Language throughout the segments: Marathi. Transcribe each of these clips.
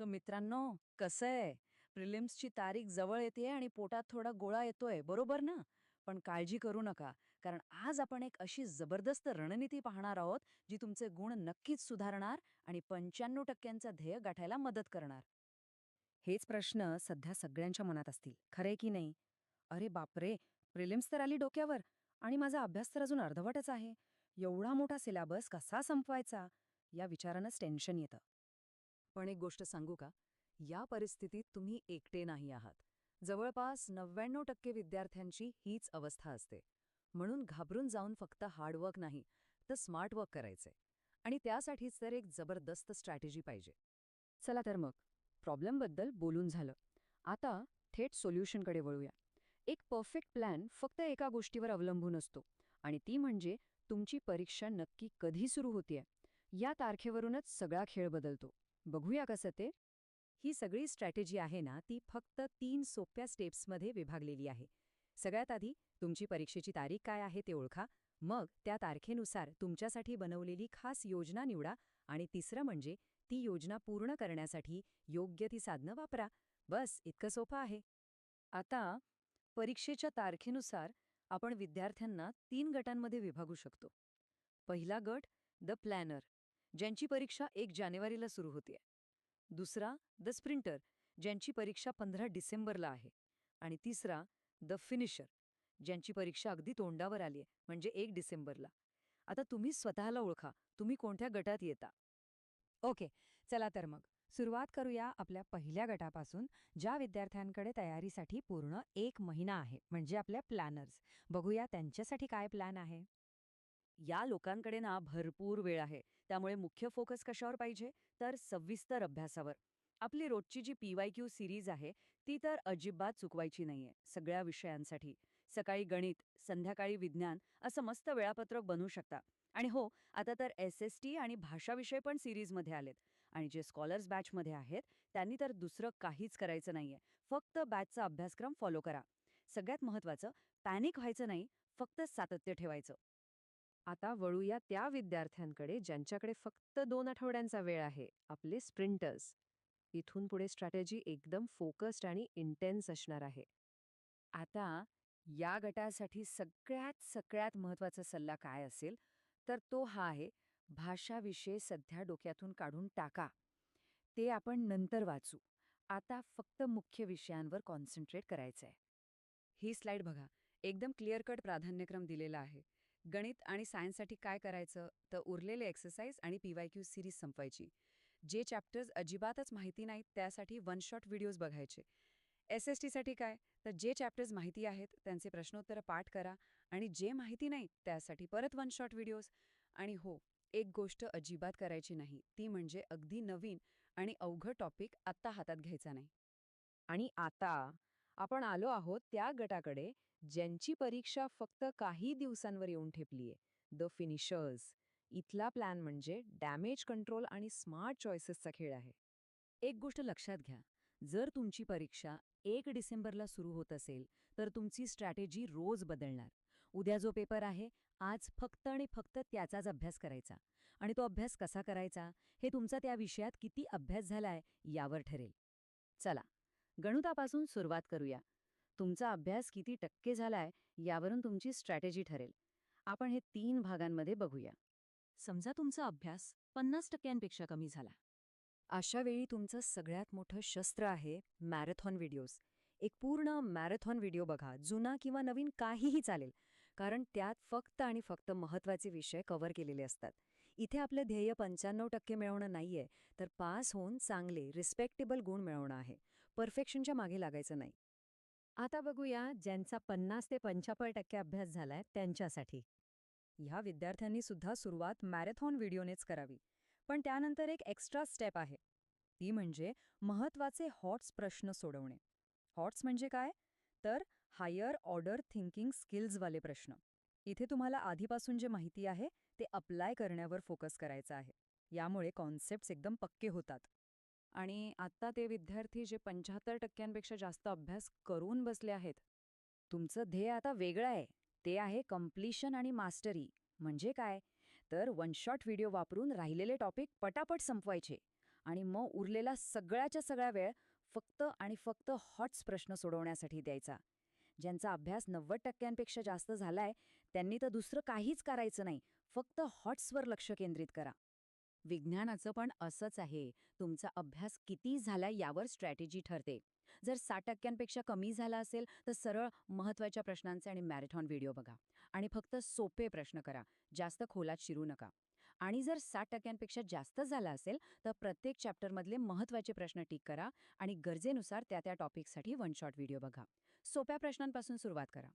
तो मित्रांनो कसं आहे? प्रिलिम्सची तारीख जवळ येते आणि पोटात थोडा गोळा येतोय बरोबर ना? पण काळजी करू नका कारण आज आपण एक अशी जबरदस्त रणनीती पाहणार आहोत जी तुमचे गुण नक्कीच सुधारणार आणि पंच्याण्णव टक्क्यांचा ध्येय गाठायला मदत करणार. हेच प्रश्न सध्या सगळ्यांच्या मनात असतील खरे की नाही? अरे बापरे! प्रिलिम्स तर आली डोक्यावर आणि माझा अभ्यास तर अजून अर्धवटच आहे. एवढा मोठा सिलेबस कसा संपवायचा? या विचारानंच टेन्शन येतं. पण एक गोष्ट सांगू का? या परिस्थितीत तुम्ही एकटे नाही आहात. जवळपास नव्याण्णव टक्के विद्यार्थ्यांची हीच अवस्था असते. म्हणून घाबरून जाऊन फक्त हार्डवर्क नाही तर स्मार्ट वर्क करायचे. आणि त्यासाठीच तर एक जबरदस्त स्ट्रॅटेजी पाहिजे. चला तर मग प्रॉब्लेमबद्दल बोलून झालं. आता थेट सोल्युशनकडे वळूया. एक परफेक्ट प्लॅन फक्त एका गोष्टीवर अवलंबून असतो. आणि ती म्हणजे तुमची परीक्षा नक्की कधी सुरू होतीये? या तारखेवरूनच सगळा खेळ बदलतो. बघूया कसं ते. ही सगळी स्ट्रॅटेजी आहे ना ती फक्त तीन सोप्या स्टेप्समध्ये विभागलेली आहे. सगळ्यात आधी तुमची परीक्षेची तारीख काय आहे ते ओळखा. मग त्या तारखेनुसार तुमच्यासाठी बनवलेली खास योजना निवडा आणि तिसरं म्हणजे ती योजना पूर्ण करण्यासाठी योग्य ती साधनं वापरा. बस इतकं सोपं आहे. आता परीक्षेच्या तारखेनुसार आपण विद्यार्थ्यांना तीन गटांमध्ये विभागू शकतो. पहिला गट द प्लॅनर. ज्यांची परीक्षा एक जानेवारीला सुरू होते दुसरा द स्प्रिंटर ज्यांची परीक्षा पंधरा डिसेंबरला आहे. आणि तिसरा द फिनिशर ज्यांची परीक्षा अगदी तोंडावर आली आहे म्हणजे एक डिसेंबरला. आता तुम्ही स्वतःला ओळखा. तुम्ही कोणत्या गटात येता? ओके चला तर मग. सुरुवात करूया आपल्या पहिल्या गटापासून ज्या विद्यार्थ्यांकडे तयारीसाठी पूर्ण एक महिना आहे म्हणजे आपल्या प्लॅनर्स. बघूया त्यांच्यासाठी काय प्लॅन आहे. या लोकांकडे ना भरपूर वेळ आहे. त्यामुळे मुख्य फोकस कशावर पाहिजे? तर सविस्तर अभ्यासावर. आपली रोजची जी पी वाय क्यू सिरीज आहे ती तर अजिबात चुकवायची नाहीये सगळ्या विषयांसाठी. सकाळी गणित संध्याकाळी विज्ञान असं मस्त वेळापत्रक बनवू शकता. आणि हो आता तर एस एस टी आणि भाषाविषय पण सिरीजमध्ये आलेत. आणि जे स्कॉलर्स बॅचमध्ये आहेत त्यांनी तर दुसरं काहीच करायचं नाहीये. फक्त बॅचचा अभ्यासक्रम फॉलो करा. सगळ्यात महत्त्वाचं पॅनिक व्हायचं नाही फक्त सातत्य ठेवायचं. आता वळूया त्या विद्यार्थ्यांकडे ज्यांच्याकडे फक्त दोन आठवड्यांचा वेळ आहे आपले स्प्रिंटर्स. इथून पुढे स्ट्रॅटेजी एकदम फोकस्ड आणि इंटेन्स असणार आहे. आता या गटासाठी सगळ्यात सगळ्यात महत्त्वाचा सल्ला काय असेल तर तो हा आहे भाषाविषयी सध्या डोक्यातून काढून टाका. ते आपण नंतर वाचू. आता फक्त मुख्य विषयांवर कॉन्सन्ट्रेट करायचं आहे ही स्लाईड बघा. एकदम क्लिअर कट प्राधान्यक्रम दिलेला आहे. गणित आणि सायन्ससाठी काय करायचं? तर उरलेले एक्सरसाइज आणि पीवाय क्यू सिरीज संपवायची. जे चॅप्टर्स अजिबातच माहिती नाहीत त्यासाठी वन शॉट व्हिडिओज बघायचे. एस एस टीसाठी काय? तर जे चॅप्टर्स माहिती आहेत त्यांचे प्रश्नोत्तरं पाठ करा आणि जे माहिती नाही त्यासाठी परत वन शॉट व्हिडिओज आणि हो एक गोष्ट अजिबात करायची नाही. ती म्हणजे अगदी नवीन आणि अवघड टॉपिक आत्ता हातात घ्यायचा नाही. आणि आता आपण आलो आहोत त्या गटाकडे ज्यांची परीक्षा फक्त काही दिवसांवर येऊन ठेपलीये. The finishers. इथला प्लॅन म्हणजे डॅमेज कंट्रोल आणि स्मार्ट चॉईसेसचा खेळ आहे. एक गोष्ट लक्षात घ्या. जर तुमची परीक्षा एक डिसेंबरला सुरू होत असेल तर तुमची स्ट्रॅटेजी रोज बदलणार. उद्या जो पेपर आहे आज फक्त आणि फक्त त्याचाच अभ्यास करायचा. आणि तो अभ्यास कसा करायचा हे तुमचा त्या विषयात किती अभ्यास झालाय यावर ठरेल. चला. गणितापासून सुरुवात करूया. तुमचा अभ्यास किती टक्के झालाय यावरून तुमची स्ट्रॅटेजी ठरेल. आपण हे तीन भागांमध्ये बघूया. समजा तुमचा अभ्यास पन्नास टक्क्यांपेक्षा कमी झाला. अशा वेळी तुमचं सगळ्यात मोठं शस्त्र आहे मॅरेथॉन व्हिडिओज. एक पूर्ण मॅरेथॉन व्हिडिओ बघा जुना किंवा नवीन काहीही चालेल कारण त्यात फक्त आणि फक्त महत्त्वाचे विषय कव्हर केलेले असतात. इथे आपलं ध्येय पंच्याण्णव टक्के मिळवणं नाहीये तर पास होऊन चांगले रिस्पेक्टेबल गुण मिळवणं आहे. परफेक्शनच्या मागे लागायचं नाही. आता बघूया ज्यांचा पन्नास ते पंचाहत्तर टक्के अभ्यास झालाय त्यांच्यासाठी. ह्या विद्यार्थ्यांनी सुद्धा सुरुवात मॅरेथॉन व्हिडिओनेच करावी. पण त्यानंतर एक एक्स्ट्रा स्टेप आहे. ती म्हणजे महत्त्वाचे हॉट्स प्रश्न सोडवणे. हॉट्स म्हणजे काय? तर हायर ऑर्डर थिंकिंग स्किल्सवाले प्रश्न. इथे तुम्हाला आधीपासून जे माहिती आहे ते अप्लाय करण्यावर फोकस करायचं आहे. यामुळे कॉन्सेप्ट्स एकदम पक्के होतात. आणि आत्ता ते विद्यार्थी जे पंच्याहत्तर टक्क्यांपेक्षा जास्त अभ्यास करून बसले आहेत तुमचं ध्येय आता वेगळं आहे. ते आहे कम्प्लिशन आणि मास्टरी म्हणजे काय? तर वन शॉट व्हिडिओ वापरून राहिलेले टॉपिक पटापट संपवायचे आणि मग उरलेला सगळ्याच्या सगळा वेळ फक्त आणि फक्त हॉट्स प्रश्न सोडवण्यासाठी द्यायचा. ज्यांचा अभ्यास नव्वद टक्क्यांपेक्षा जास्त झालाय त्यांनी तर दुसरं काहीच करायचं नाही. फक्त हॉट्सवर लक्ष केंद्रित करा. विज्ञानाचं पण असंच आहे. तुमचा अभ्यास किती झाला यावर स्ट्रॅटेजी ठरते. जर साठ टक्क्यांपेक्षा कमी झाला असेल तर सरळ महत्त्वाच्या प्रश्नांचे आणि मॅरेथॉन व्हिडिओ बघा. आणि फक्त सोपे प्रश्न करा. जास्त खोलात शिरू नका. आणि जर साठ टक्क्यांपेक्षा जास्त झाला असेल तर प्रत्येक चॅप्टरमधले महत्त्वाचे प्रश्न टिक करा आणि गरजेनुसार त्या त्या टॉपिकसाठी वन शॉट व्हिडिओ बघा. सोप्या प्रश्नांपासून सुरुवात करा.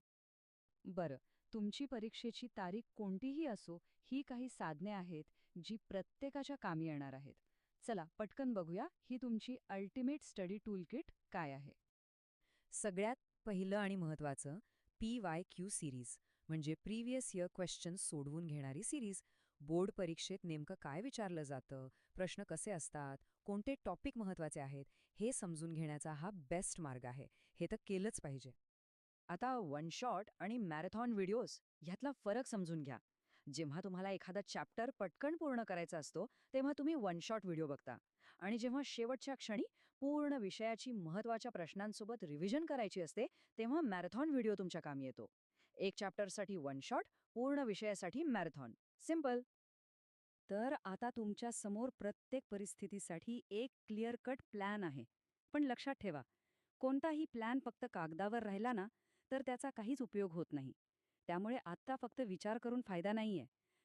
बरं. तुमची परीक्षेची तारीख कोणतीही असो ही काही साधने आहेत जी प्रत्येकाच्या कामी येणार आहेत. चला पटकन बघूया ही तुमची अल्टिमेट स्टडी टूल किट काय आहे. सगळ्यात पहिलं आणि महत्त्वाचं पी वाय क्यू सिरीज म्हणजे प्रिव्हियस इयर क्वेश्चन्स सोडवून घेणारी सिरीज. बोर्ड परीक्षेत नेमकं काय विचारलं जातं प्रश्न कसे असतात कोणते टॉपिक महत्त्वाचे आहेत हे समजून घेण्याचा हा बेस्ट मार्ग आहे. हे तर केलंच पाहिजे. आता वन शॉट आणि मॅरेथॉन व्हिडिओज ह्यातला फरक समजून घ्या. जेव्हा तुम्हाला एखादा चॅप्टर पटकन पूर्ण करायचा असतो तेव्हा तुम्ही वन शॉट व्हिडिओ बघता. आणि जेव्हा शेवटच्या क्षणी पूर्ण विषयाची महत्त्वाच्या प्रश्नांसोबत रिव्हिजन करायची असते तेव्हा मॅरेथॉन व्हिडिओ तुमच्या कामी येतो. एक चॅप्टरसाठी वन शॉट पूर्ण विषयासाठी मॅरेथॉन सिंपल तर आता तुमच्यासमोर प्रत्येक परिस्थितीसाठी एक क्लिअर कट प्लॅन आहे. पण लक्षात ठेवा कोणताही प्लॅन फक्त कागदावर राहिला ना तर त्याचा काहीच उपयोग होत नाही. त्यामुळे आत्ता फक्त विचार करून फायदा नाहीये.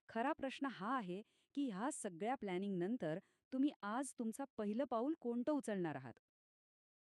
खरा प्रश्न हा आहे की ह्या सगळ्या प्लॅनिंगनंतर तुम्ही आज तुमचा पहिलं पाऊल कोणतं उचलणार आहात?